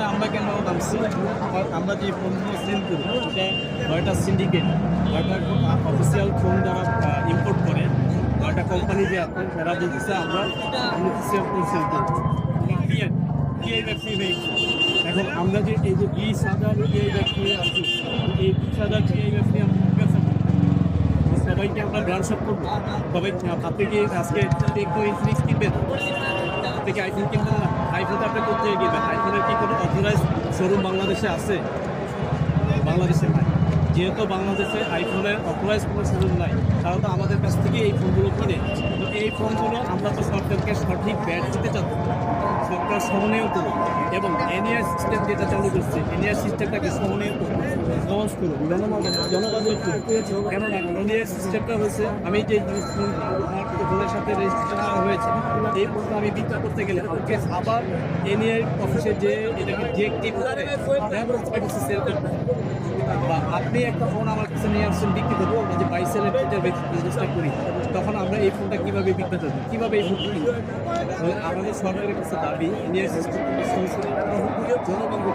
এখানে আমরা কেন নামছি? আমরা যে ফোনগুলো সেল করি এটা নয়টা সিন্ডিকেট নয়টা অফিসিয়াল ফোন যারা ইম্পোর্ট করে নয়টা কোম্পানি যে আছে তারা বলতেছে আমরা অফিসিয়াল ফোন সেল করি এখন আমরা যে এই যে বিশ হাজার এই ব্যক্তি আছি, এই বিশ হাজার এই ব্যক্তি। সবাইকে আমরা আপ করব। সবাই আপনি কি আজকে টেকনো ইনফিনিক্স কিনবেন আপনি কি আইফোন কিনবেন না আইফোন তো আপনি করতে গিয়েবেন শোরুম বাংলাদেশে আছে। বাংলাদেশে নাই। যেহেতু বাংলাদেশে আইফোনের অথরাইজ কোনো শোরুম নাই সাধারণত আমাদের কাছ থেকে এই ফোনগুলো কিনে। তো এই ফোনগুলো আমরা তো সরকারকে সঠিক ব্যাট দিতে চাচ্ছি। সরকার সমন্বয় করুন। এবং এনআর সিস্টেম যেটা চালু করছে এনআর সিস্টেমটাকে সমন্বয় করুন। সহজ জনগণ জনগণের কেননা এনআর সিস্টেমটা হয়েছে, আমি যে আমার ফোনের সাথে রেজিস্ট্রেশন হয়েছে, এই ফোনটা আমি বিক্রি করতে গেলে আমাকে আবার এনআর অফিসে যে এটাকে ডিএক্টিভ করে বা আপনি একটা ফোন আমার কাছে নিয়ে আসছেন, বিক্রি করব আমরা যে বিজনেসটা করি তখন আমরা এই ফোনটা কীভাবে বিক্রি করব কীভাবে এই ফোনটা কিনবো? আমাদের সরকারের কাছে দাবি ইন্ডিয়ার জনগণকে